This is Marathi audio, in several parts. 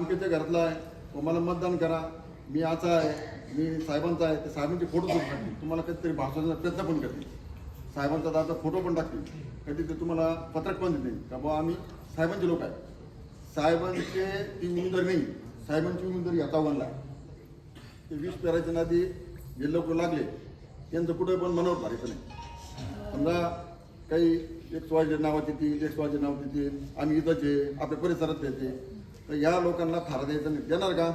अमकेच्या घरातला आहे. तो मला मतदान करा. मी याचा आहे. मी साहेबांचा आहे. ते साहेबांचे फोटो सुद्धा टाकतील. तुम्हाला कधीतरी भाषणाचा प्रयत्न पण करतील. साहेबांचा दादा फोटो पण टाकतील. कधी ते तुम्हाला पत्रक पण देतील. का बाबा आम्ही साहेबांचे लोक आहे. साहेबांचे ती उमेदवारी नाही. साहेबांची उमेदवारी याचा चौघांना ते वीस पेरायच्या नादी जे लोक लागले त्यांचं कुठे पण मनावर मारायचं नाही. समजा काही एक स्वाजे नावात येतील एक स्वाजे नावात येतील आम्ही इथंच आहे आपल्या परिसरात येते तर या लोकांना फार द्यायचं देणार का?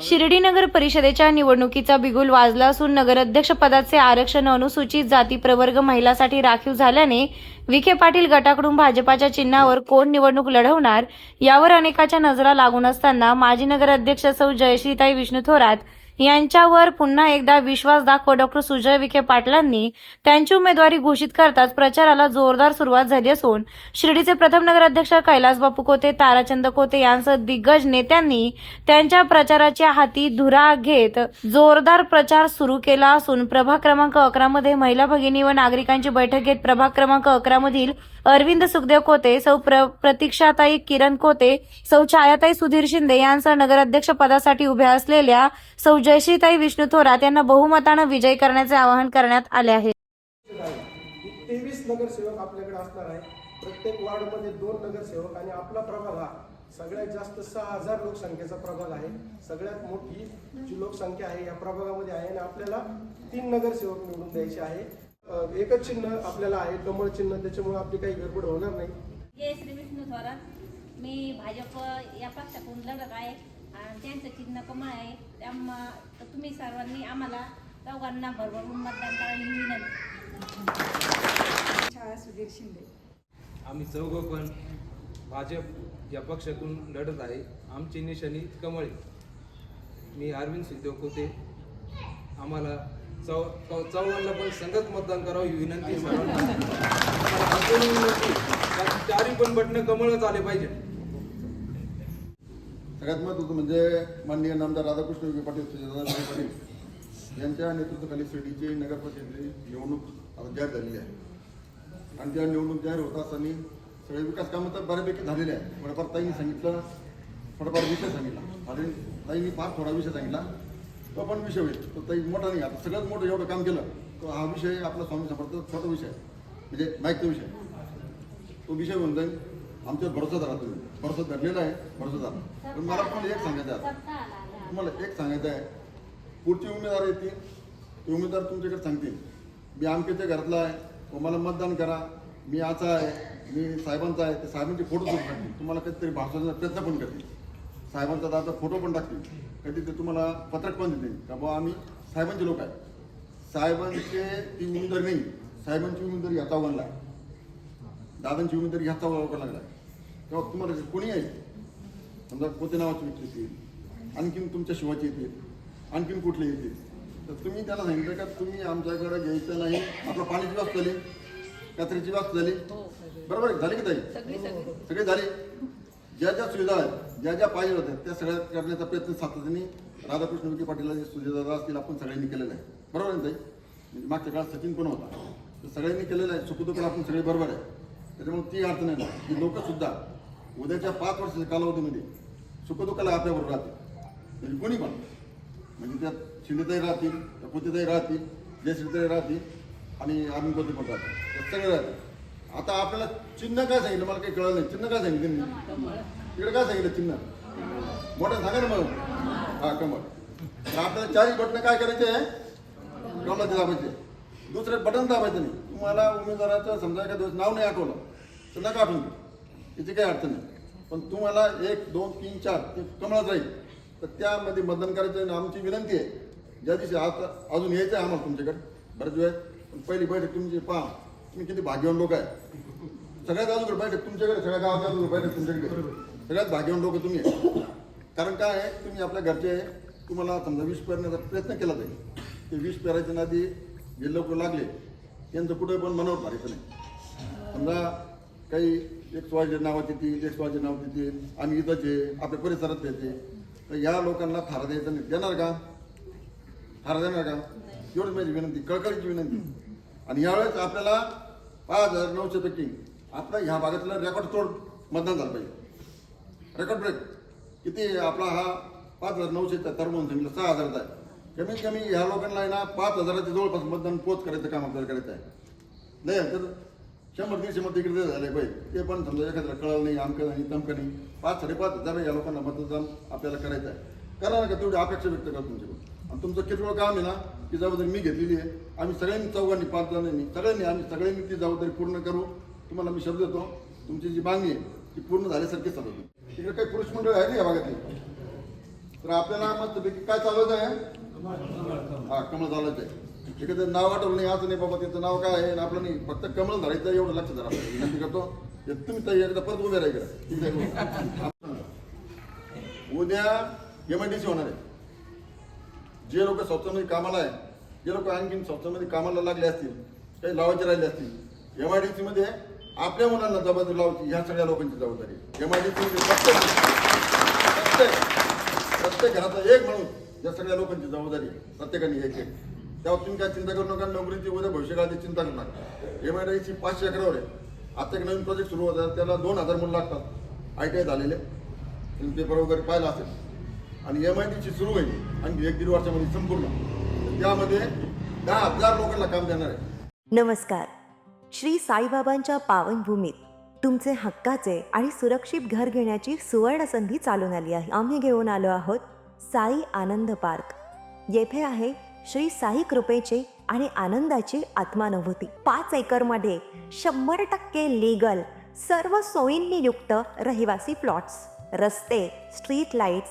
शिर्डी नगर परिषदेच्या निवडणुकीचा बिगुल वाजला असून नगराध्यक्ष पदाचे आरक्षण अनुसूचित जाती प्रवर्ग महिलासाठी राखीव झाल्याने विखे पाटील गटाकडून भाजपाच्या चिन्हावर कोण निवडणूक लढवणार यावर अनेकाच्या नजरा लागून असताना माजी नगराध्यक्ष सौ जयश्रीताई विष्णू थोरात यांच्यावर पुन्हा एकदा विश्वास दाखव. डॉक्टर सुजय विखे पाटलांनी त्यांची उमेदवारी घोषित करताच प्रचाराला जोरदार सुरुवात झाली असून शिर्डीचे प्रथम नगराध्यक्ष कैलास बापू कोते ताराचंद कोते यांसह दिग्गज नेत्यांनी त्यांच्या प्रचाराच्या हाती धुरा घेत जोरदार प्रचार सुरू केला असून प्रभाग क्रमांक अकरा मध्ये महिला भगिनी व नागरिकांची बैठक घेत प्रभाग क्रमांक अकरा मधील अरविंद सुखदेव कोते सौ प्र प्रतीक्षाताई किरण कोते सौ छायाताई सुधीर शिंदे यांसह नगराध्यक्ष पदासाठी उभ्या असलेल्या सौ जयश्रीताई विष्णू थोरात यांना बहुमतानं विजय करण्याचे आवाहन करण्यात आले आहे. तेवीस नगरसेवक आपल्याकडे असणार आहे. प्रत्येक वार्डमध्ये दोन नगरसेवक आणि आपला प्रभाग हा सगळ्यात जास्त सहा हजार लोकसंख्येचा प्रभाग आहे. सगळ्यात मोठी जी लोकसंख्या आहे या प्रभागामध्ये आहे आणि आपल्याला तीन नगरसेवक निवडून द्यायचे आहे. एकच चिन्ह आपल्याला आहे कमळ चिन्ह त्याच्यामुळे आपली काही गडबड होणार नाही. जय श्री विष्णू थोरात मी भाजप या पक्षातून लढत आहे आणि त्यांचं चिन्ह कमळ आहे. त्यामुळं तुम्ही सर्वांनी आम्हाला चौघांना भरभरून मतदान करायला विनंती. छाया सुधीर शिंदे. आम्ही चौघं पण भाजप या पक्षातून लढत आहे. आमची निशाणी कमळे मी अरविंद सुखदेव कोते आम्हाला चौ चौ चौघांना पण संगत मतदान करावं ही विनंती विनंती चारी पण बटणं कमळच आले पाहिजे. सगळ्यात महत्त्वाचं म्हणजे माननीय नामदार राधाकृष्ण विखे पाटील सुजाता पाटील यांच्या नेतृत्वाखाली शिर्डीची नगर परिषदेची निवडणूक आता जाहीर झालेली आहे. आणि त्या निवडणूक जाहीर होत असताना सगळे विकास कामं तर बऱ्यापैकी झालेले आहे थोडंफार ताईंनी सांगितलं थोडाफार विषय सांगितला. आणि ताईंनी फार थोडा विषय सांगितला. तो पण विषय होईल. तो ताई मोठा नाही आता सगळ्यात मोठं एवढं काम केलं तो हा विषय आपला स्वामी समर्थ छोटा विषय म्हणजे माहितीचा विषय तो विषय होऊन जाईल. आमच्यावर भरोसा धरा तुम्ही. भरोसा धरलेला आहे भरोसा धरा. पण मला तुम्हाला एक सांगायचं आहे आता. तुम्हाला एक सांगायचं आहे. पुढचे उमेदवार येतील ते उमेदवार तुमच्याकडे सांगतील. मी आमकेच्या घरातला आहे. तो मला मतदान करा. मी आचा आहे. मी साहेबांचा आहे. ते साहेबांचे फोटो सुद्धा तुम्हाला काहीतरी भाषणाचा प्रयत्न पण करतील. साहेबांचा दादा फोटो पण टाकतील. कधी ते तुम्हाला पत्रक पण देतील. का बाबा आम्ही साहेबांचे लोक आहे साहेबांचे ती उमेदवारी नाही. साहेबांची उमेदवारी चौघांना आहे दादांची उमेदवारी ह्या चौघांना लागला. तेव्हा तुम्हाला कोणी आहे समजा कोणत्या नावाचे व्यक्ती येतील आणखीन तुमच्या शिवाचे येतील आणखीन कुठले येतील तर तुम्ही त्याला सांगितलं का तुम्ही आमच्याकडे घ्यायचं नाही. आपलं पाण्याची व्यवस्था झाली कचऱ्याची व्यवस्था झाली. बरोबर आहे? झाली की ताई? सगळे झाले. ज्या ज्या सुविधा आहेत ज्या ज्या पाहिजे होत्या त्या सगळ्या करण्याचा प्रयत्न सातत्याने राधाकृष्ण विखे पाटील जे सुविधा असतील आपण सगळ्यांनी केलेला आहे. बरोबर आहे ना ताई? म्हणजे मागच्या काळात सचिन पण होता. तर सगळ्यांनी केलेलं आहे. सुखदुःख आपण सगळे बरोबर आहे. त्याच्यामुळे ती अडचण आहे ना. की लोकसुद्धा उद्याच्या पाच वर्षाच्या कालावधीमध्ये सुखदुःखाला आपल्याबरोबर राहतील. म्हणजे कोणी पण. म्हणजे त्यात शिंदेताई राहतील त्या पोतेताई राहतील जयश्रीताई राहतील आणि आम्ही कोणते पण राहतील सगळे राहतील. आता आपल्याला चिन्ह काय सांगितलं? मला काही कळलं नाही. चिन्ह काय सांगितलं त्यांनी? तिकडे काय सांगितलं चिन्ह? मोठं सांगा ना मग. हा कमळ. तर आपल्याला चारही बटणं काय करायचे? कमळाचे दाबायचे. दुसरे बटन दाबायचं नाही. तुम्हाला उमेदवाराचं समजा एखाद्या दिवस नाव नाही आठवलं तर नका आठवून घेऊ त्याची काही अडचण नाही. पण तुम्हाला एक दोन तीन चार ते कमळात राहील तर त्यामध्ये मतदान करायचं आणि आमची विनंती आहे. ज्या दिवशी आता अजून यायचं आहे आम्हाला तुमच्याकडे. बरेच वेळ. पण पहिली बैठक तुमची पहा. तुम्ही किती भाग्यवान लोक आहे. सगळ्यात अजून बैठक तुमच्याकडे सगळ्या गावात अजून बैठक तुमच्याकडे. सगळ्यात भाग्यवान लोक तुम्ही आहे. कारण काय आहे तुम्ही आपल्या घरचे तुम्हाला समजा विष पेरण्याचा प्रयत्न केला जाईल ते विष पेरायच्या नादी जे लोक लागले त्यांचं कुठे पण मनावर मारायचं नाही समजा काही एक स्वाजे नावात ती एक स्वाजे नावात येतील आम्ही इथंचे आपल्या परिसरात येते. तर या लोकांना थारा द्यायचा नाही. देणार का? थारा देणार का? एवढीच माझी विनंती कळकळीची विनंती. आणि यावेळेस आपल्याला पाच हजार नऊशे पैकी आपला ह्या भागातलं रेकॉर्ड तोड मतदान झालं पाहिजे. रेकॉर्ड ब्रेक किती आपला हा? पाच हजार नऊशेचा तर म्हणून सांगितलं सहा हजाराचा आहे. कमीत कमी ह्या लोकांना आहे ना पाच हजाराच्या जवळपास मतदान पोच करायचं काम आपल्याला करायचं आहे. नाही तर शंभर दीडशे मत इकडे झाले पाहिजे. ते पण समजा एखाद्याला कळलं नाही आमकं नाही तमकं नाही. पाच साडेपाच हजार या लोकांना मतदान आपल्याला करायचं आहे. करा ना का तेवढी अपेक्षा व्यक्त करा तुमच्याकडून. आणि तुमचं किरकोळ काम आहे ना ती जबाबदारी मी घेतलेली आहे आम्ही सगळ्यांनी चौघांनी पाच जणांनी सगळ्यांनी आम्ही सगळ्यांनी ती जबाबदारी पूर्ण करू तुम्हाला मी शब्द देतो तुमची जी मागणी आहे ती पूर्ण झाल्यासारखी चालवतो तिकडे काही पुरुष मंडळ आहे या भागातली तर आपल्याला मस्तपैकी काय चालवायचं आहे हा कमळ चालवायचं आहे तिकडे नाव आठवलं नाही असं नाही बाबा त्याचं नाव काय आहे आणि आपलं नाही फक्त कमळ धरायचं आहे, एवढं लक्ष धरा विनंती करतो तुम्ही ताई एकदा परत उभे राहायचं उद्या एम आय डी सी होणार आहे जे लोक संस्थांमध्ये कामाला आहे जे लोक आणखीन संस्थांमध्ये कामाला लागले असतील काही लावायचे राहिले असतील एम आय डी सीमध्ये आपल्या मुलांना जबाबदारी लावायची ह्या सगळ्या लोकांची जबाबदारी एम आय डी सीमध्ये प्रत्येक प्रत्येक प्रत्येक घराचा एक म्हणून या सगळ्या लोकांची जबाबदारी प्रत्येकाने एक एक. त्यावर तुम्ही काय चिंता करू नका नोकरीची उद्या भविष्यकाळाची चिंता करू नका एम आय डी सी पाचशे अकरावर आहे. आता एक नवीन प्रोजेक्ट सुरू होता त्याला दोन हजार मुलं लागतात. आय टी आय झालेले. तुम्ही पेपर वगैरे पाहिला असेल. आणि एम आय टीची सुरू होईल. आणि एक दीड वर्षामध्ये संपूर्ण. त्यामध्ये दहा हजार लोकांना काम देणार आहे. नमस्कार. श्री साईबाबांच्या पावनभूमीत तुमचे हक्काचे आणि सुरक्षित घर घेण्याची सुवर्ण संधी चालून आली आहे. आम्ही घेऊन आलो आहोत साई आनंद पार्क. येथे आहे श्री साई कृपेचे आणि आनंदाची आत्मानुभूती. पाच एकरमध्ये शंभर टक्के लीगल सर्व सोयींनी युक्त रहिवासी प्लॉट्स रस्ते स्ट्रीट लाईट्स